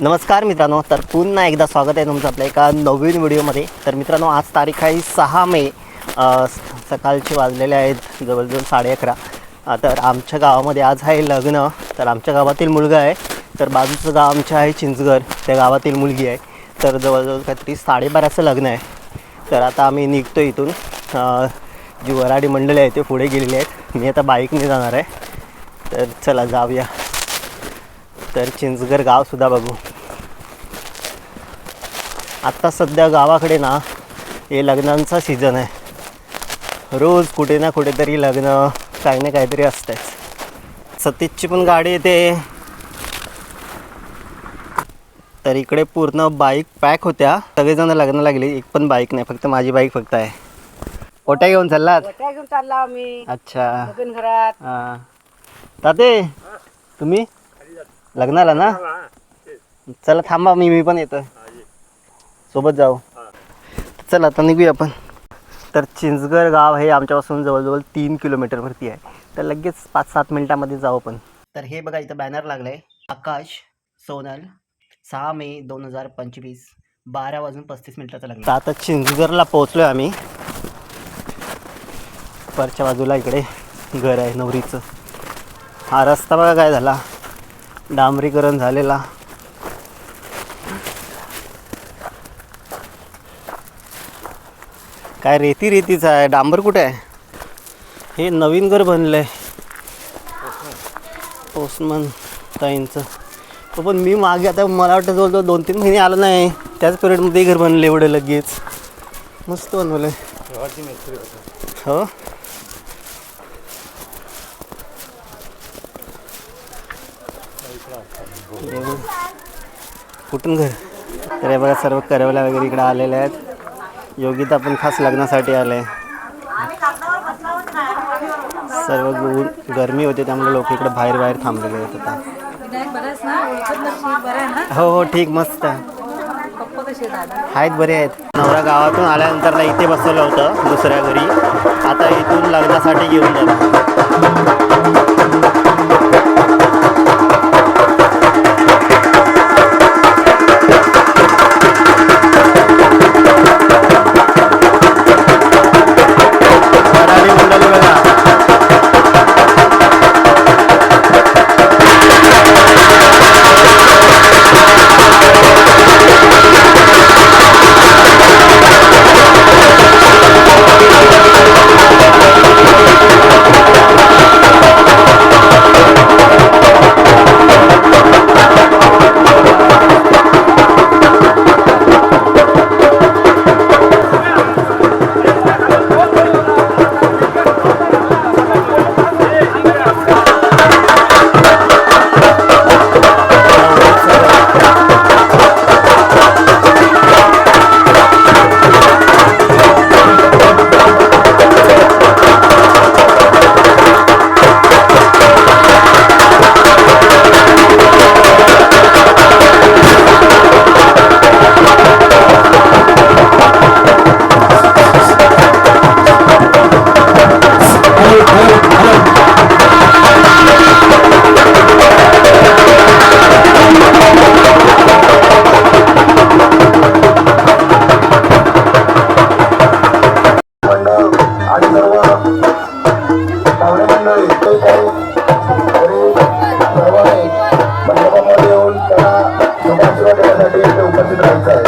नमस्कार मित्रांनो तर पुन्हा एकदा स्वागत आहे तुमचं आपल्या एका नवीन व्हिडिओमध्ये. तर मित्रांनो आज तारीख आहे सहा मे सकाळचे वाजलेले आहेत जवळजवळ साडे अकरा. तर आमच्या गावामध्ये आज आहे लग्न. तर आमच्या गावातील मुलगा आहे. तर बाजूचं गाव आमचं आहे चिंचघर. त्या गावातील मुलगी आहे. तर जवळजवळ काहीतरी साडेबाराचं लग्न आहे. तर आता आम्ही निघतो इथून. जी वराडी मंडळी आहे ते पुढे गेलेली आहेत. मी आता बाईकने जाणार आहे. तर चला जाऊया. तर चिंचगर गावसुद्धा बघू. आत्ता सध्या गावाकडे ना हे लग्नांचा सीझन आहे. रोज कुठे ना कुठेतरी लग्न काही ना काहीतरी असतेच सतीशची पण गाडी येते. तर इकडे पूर्ण बाईक पॅक होत्या. सगळेजण लग्न लागली एक पण बाईक नाही फक्त माझी बाईक फक्त आहे. ओट्या घेऊन चाललात? घेऊन चालला आम्ही. अच्छा. घरात. हां. ताते तुम्ही? लग्नाला ना? चला थांबा मी मी पण येतो सोबत जाऊ. चला आता निघूया आपण. तर चिंचगड गाव हे आमच्यापासून जवळजवळ तीन किलोमीटरवरती आहे. तर लगेच पाच सात मिनिटामध्ये जाऊ आपण. तर हे बघा इथं बॅनर लागलं आहे आकाश सोनल सहा मे दोन हजार पंचवीस बारा वाजून पस्तीस मिनिटाचं लागलं आता चिंचगडला पोहोचलो आहे आम्ही. वरच्या बाजूला इकडे घर आहे नवरीचं. हा रस्ता बघा काय झाला. डांबरीकरण झालेला. काय रेती रेतीचा आहे? डांबर कुठे आहे? हे नवीन घर बनलं आहे ओसमान ताईंचं. तो पण मी मागे आता मला वाटतं जवळजवळ दोन तीन महिने आलं नाही. त्याच पिरियडमध्ये घर बनलं एवढं लगेच. मस्त बनवलं हो? कुठून घर? तर हे बघा सर्व करवल्या वगैरे इकडे आलेल्या आहेत. योगिता पण खास लग्नासाठी आले. सर्व गरमी होते त्यामुळे लोक इकडे बाहेर बाहेर थांबलेले आहेत आता. हो हो ठीक मस्त. आहेत बरे आहेत. नवरा गावातून आल्यानंतर ना इथे बसवलं होतं दुसऱ्या घरी. आता इथून लग्नासाठी घेऊन जातो पाहुणे मंडळी काही सर्वांनी मंडपामध्ये येऊन देण्यासाठी उपस्थित राहायचं आहे.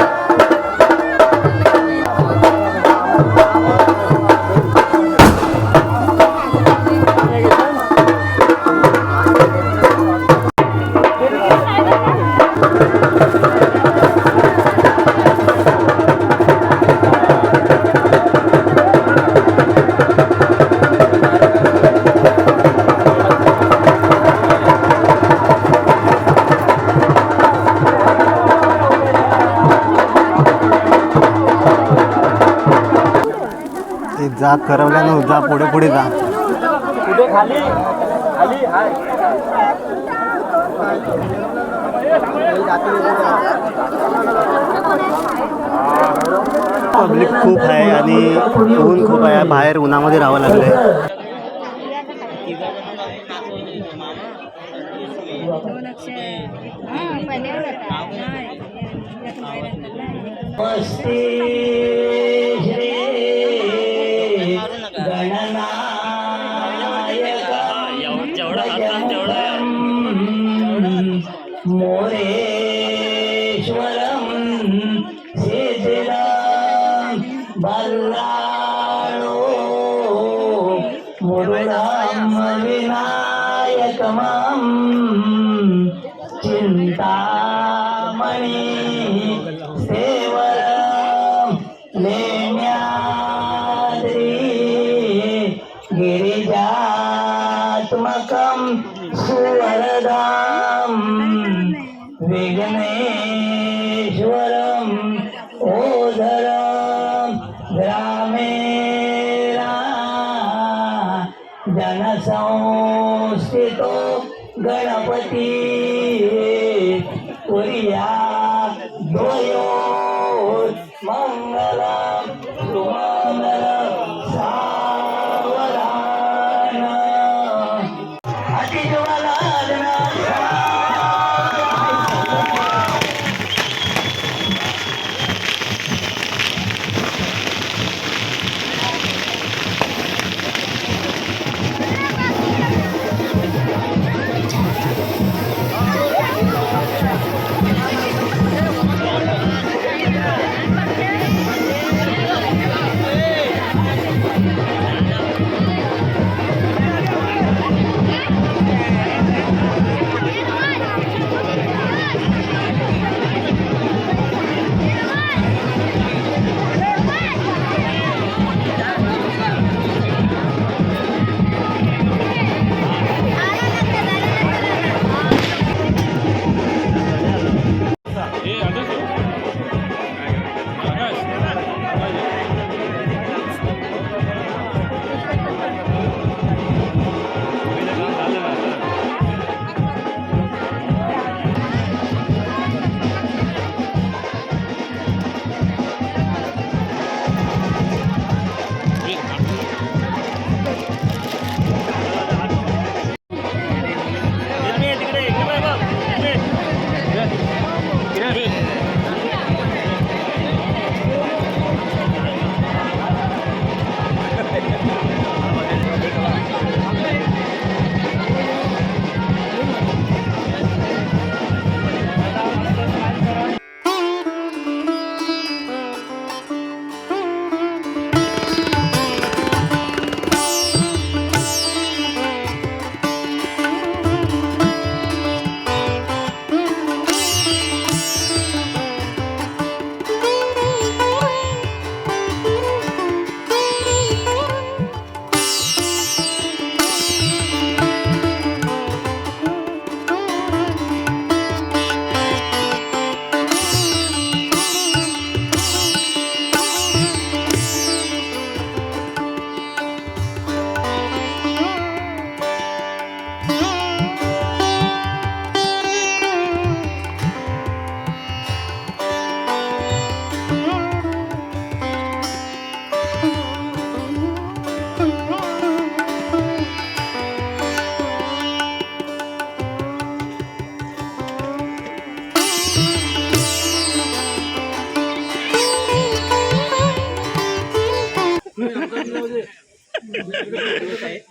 जा करवल्यानं जा पुढे पुढे जा. पब्लिक खूप आहे आणि ऊन खूप आहे. बाहेर उन्हामध्ये राहावं लागलंय. दोन मुरुडाम विनायकमं चिन्ता ધન સંસ્થિતો ગણપતિ કોરિયા દોયો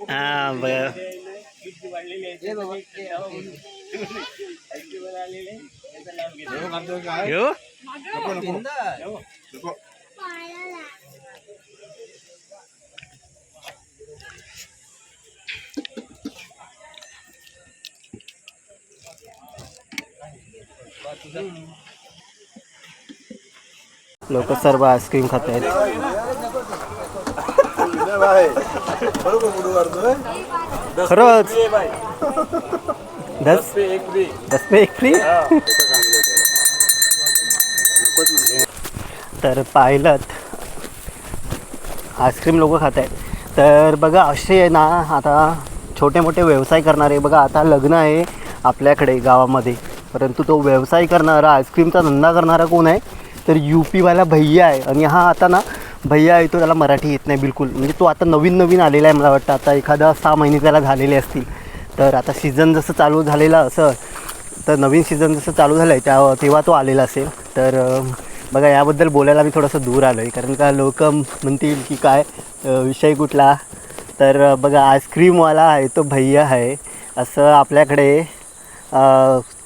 हा लोक सर्व आईस्क्रीम खात आहेत. खरंच. दस दस पे एक फ्री तर पाहिलं आईस्क्रीम लोक खात आहेत. तर बघा असे आहे ना आता छोटे मोठे व्यवसाय करणारे बघा आता लग्न आहे आपल्याकडे गावामध्ये. परंतु तो व्यवसाय करणारा आईस्क्रीमचा धंदा करणारा कोण आहे? तर यू पीवाला भैया आहे. आणि हा आता ना भैया आहे तो त्याला मराठी येत नाही बिलकुल. म्हणजे तो आता नवीन नवीन आलेला आहे मला वाटतं. आता एखादा सहा महिने त्याला झालेले असतील. तर आता सीझन जसं चालू झालेलं असं तर नवीन सीझन जसं चालू झालं आहे त्या तेव्हा तो आलेला असेल. तर बघा याबद्दल बोलायला मी थोडंसं दूर आलो आहे कारण का लोक म्हणतील की काय विषय कुठला? तर बघा आईस्क्रीमवाला आहे तो भैया आहे. असं आपल्याकडे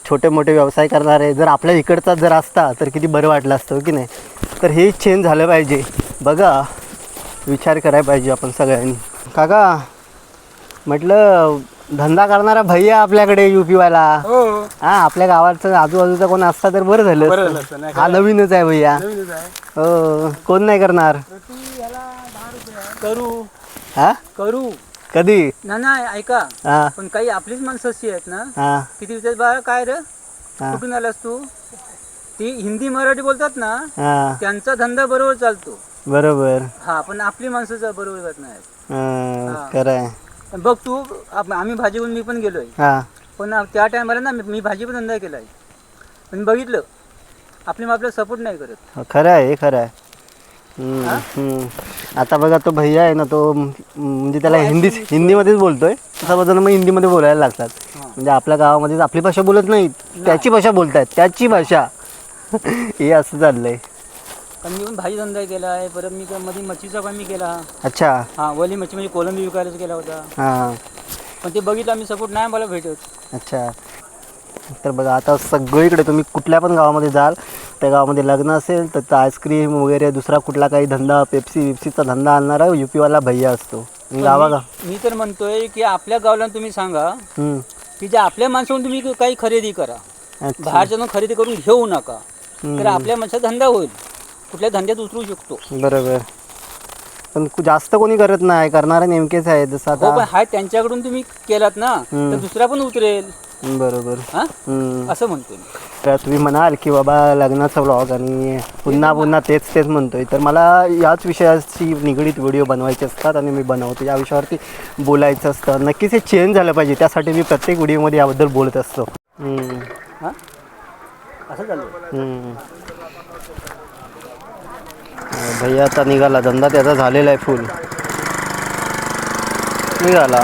छोटे मोठे व्यवसाय करणारे जर आपल्या इकडचा जर असता तर किती बरं वाटलं असतं हो की नाही? तर हे चेंज झालं पाहिजे. बघा विचार करायला पाहिजे आपण सगळ्यांनी. काका म्हटलं धंदा करणारा भैया आपल्याकडे युपीवाला. हो. हा आपल्या गावाचं आजूबाजूचा कोण असता तर बरं झालं बरं असतं. झालं असतं, नाही हा नवीनच आहे भैया. नवीनच आहे. हो कोण नाही करणार? करू. हा? करू. कधी? ना नाही ऐका. हा. पण काही आपलीच माणसं अशी आहेत ना हा. किती विचार बाळा काय रे? हा. कुठून आलास तू? ती हिंदी मराठी बोलतात ना हा. त्यांचा धंदा बरोबर चालतो. बरोबर. हा पण आपली माणसं बरोबर जात नाही हा, हा. खरं पण बघ तू आप- आम्ही भाजी घेऊन मी पण गेलोय. हा. पण त्या टायमाला ना मी- मी भाजी पण धंदा केलाय. पण बघितलं आपली मग आपल्याला सपोर्ट नाही करत. हो, खरं आहे हे? खरं आहे हम्म, हम्म. आता बघा तो भैया आहे ना तो म, म्हणजे त्याला हिंदी हिंदीमध्येच बोलतोय. सर्वजण मग हिंदीमध्ये बोलायला लागतात. म्हणजे आपल्या गावामध्ये आपली भाषा बोलत नाही. त्याची भाषा बोलतायत. त्याची भाषा. हे असं चाललंय. पण मी पण भाजी धंदा केला आहे. परत मी मध्ये मच्छीचा पण मी केला. अच्छा. हा वली मच्छी म्हणजे कोलंबी विकायलाच केला होता. हां. पण ते बघितलं आम्ही सपोर्ट नाही मला भेटत. अच्छा. तर बघा आता सगळीकडे तुम्ही कुठल्या पण गावामध्ये जाल त्या गावामध्ये लग्न असेल तर आईस्क्रीम वगैरे दुसरा कुठला काही धंदा पेप्सी विप्सीचा धंदा आणणारा युपीवाला भैया असतो. आणि गावा गा मी तर म्हणतोय की आपल्या गावाला तुम्ही सांगा. की जे आपल्या माणसाकडून तुम्ही काही खरेदी करा. बाहेरच्या खरेदी करून घेऊ नका. तर आपल्या माणसाचा धंदा होईल. कुठल्या धंद्यात उतरू शकतो. बरोबर. पण जास्त कोणी करत नाही करणारे नेमकेच आहे जसं हो पण आता हा त्यांच्याकडून तुम्ही केलात ना तर दुसरा पण उतरेल. बरोबर. हा? हम्म. असं म्हणतोय मी. तर तुम्ही म्हणाल की बाबा लग्नाचा व्लॉग आणि पुन्हा पुन्हा तेच तेच म्हणतोय. तर मला याच विषयाशी निगडीत व्हिडिओ बनवायचे असतात आणि मी बनवतो. या विषयावरती बोलायचं असतं. नक्कीच हे चेंज झालं पाहिजे. त्यासाठी मी प्रत्येक व्हिडिओमध्ये याबद्दल बोलत असतो. हम्म. हा? असं चालू हम्म. भैया आता निघाला धंदा त्याचा झालेला आहे फुल निघाला.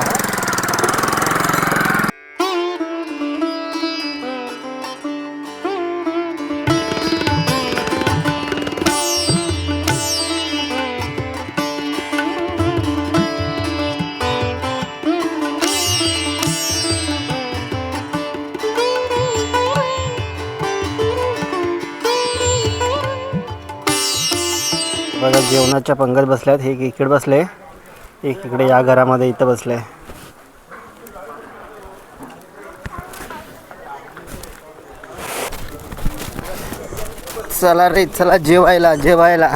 बघा जेवणाच्या पंगत बसल्यात. हे इकडे बसले एक इकडे या घरामध्ये इथं बसले चला रे चला जेवायला जेवायला.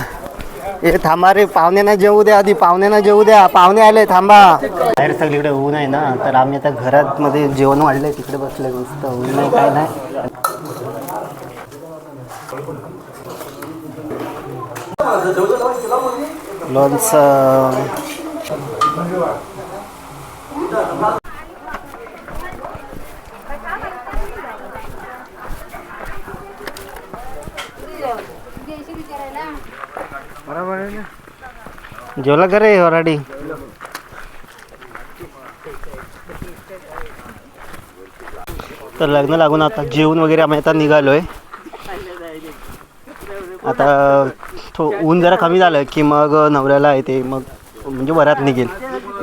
हे थांबा रे पाहुण्यांना जेवू द्या आधी पाहुण्यांना जेवू द्या. पाहुणे आले थांबा. बाहेर सगळीकडे ऊन आहे ना तर आम्ही आता घरात मध्ये जेवण वाढलंय तिकडे बसले मस्त. ऊन नाही काय नाही. लोणचं जेवला का रे वराडी तर लग्न लागून आता जेवण वगैरे आम्ही आता निघालोय आता थो ऊन जरा कमी झालं की मग नवऱ्याला येते मग म्हणजे वरात निघेल.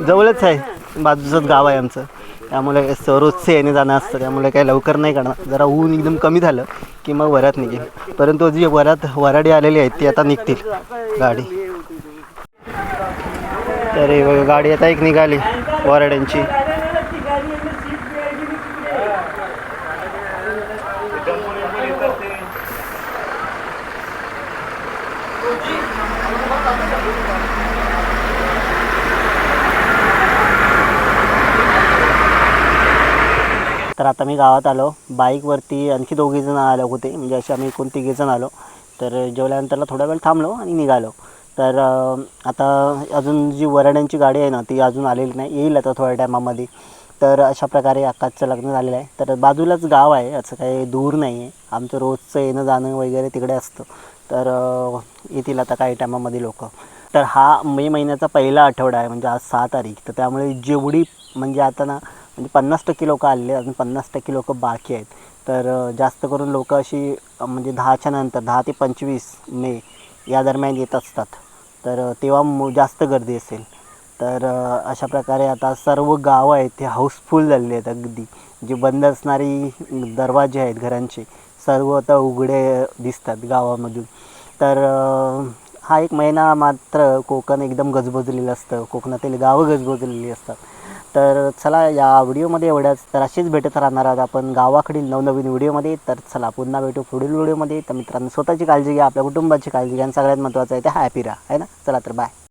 जवळच आहे बाजूचंच गाव आहे आमचं. त्यामुळे स- येणे जाणं असतं त्यामुळे काही लवकर नाही करणार. जरा ऊन एकदम कमी झालं की मग वरात निघेल. परंतु जी वरात वराडी आलेली आहेत ती आता निघतील. गाडी. तर गाडी आता एक निघाली वराड्यांची. तर आता मी गावात आलो. बाईकवरती आणखी दोघीजण आलो आले होते. म्हणजे असे आम्ही एकूण तिघेजण आलो. तर जेवल्यानंतरला थोडा वेळ थांबलो आणि निघालो. तर आता अजून जी वराड्यांची गाडी आहे ना ती अजून आलेली नाही. येईल आता थोड्या टायमामध्ये. तर अशा प्रकारे आकाशचं लग्न झालेलं आहे. तर बाजूलाच गाव आहे. असं काही दूर नाही आहे आमचं रोजचं येणं जाणं वगैरे तिकडे असतं. तर येतील आता काही टायमामध्ये लोक. तर हा मे महिन्याचा पहिला आठवडा आहे. म्हणजे आज सहा तारीख. तर त्यामुळे जेवढी म्हणजे आता ना म्हणजे पन्नास टक्के लोक आलेले अजून पन्नास टक्के लोक बाकी आहेत. तर जास्त करून लोक अशी म्हणजे दहाच्या नंतर दहा ते पंचवीस मे या दरम्यान येत असतात. तर तेव्हा मो जास्त गर्दी असेल. तर अशा प्रकारे आता सर्व गावं आहेत ते हाऊसफुल झालेले आहेत अगदी. जे बंद असणारी दरवाजे आहेत घरांचे सर्व आता उघडे दिसतात गावामधून. तर हा एक महिना मात्र कोकण एकदम गजबजलेलं असतं. कोकणातील गावं गजबजलेली असतात. तर चला या व्हिडिओमध्ये एवढ्याच तर अशीच भेटत राहणार आहोत आपण गावाकडील नवनवीन व्हिडिओमध्ये. तर चला पुन्हा भेटू पुढील व्हिडिओमध्ये. तर मित्रांनो स्वतःची काळजी घ्या आपल्या कुटुंबाची काळजी घ्या आणि सगळ्यात महत्त्वाचं आहे ते हॅपी राहा आहे ना? चला तर बाय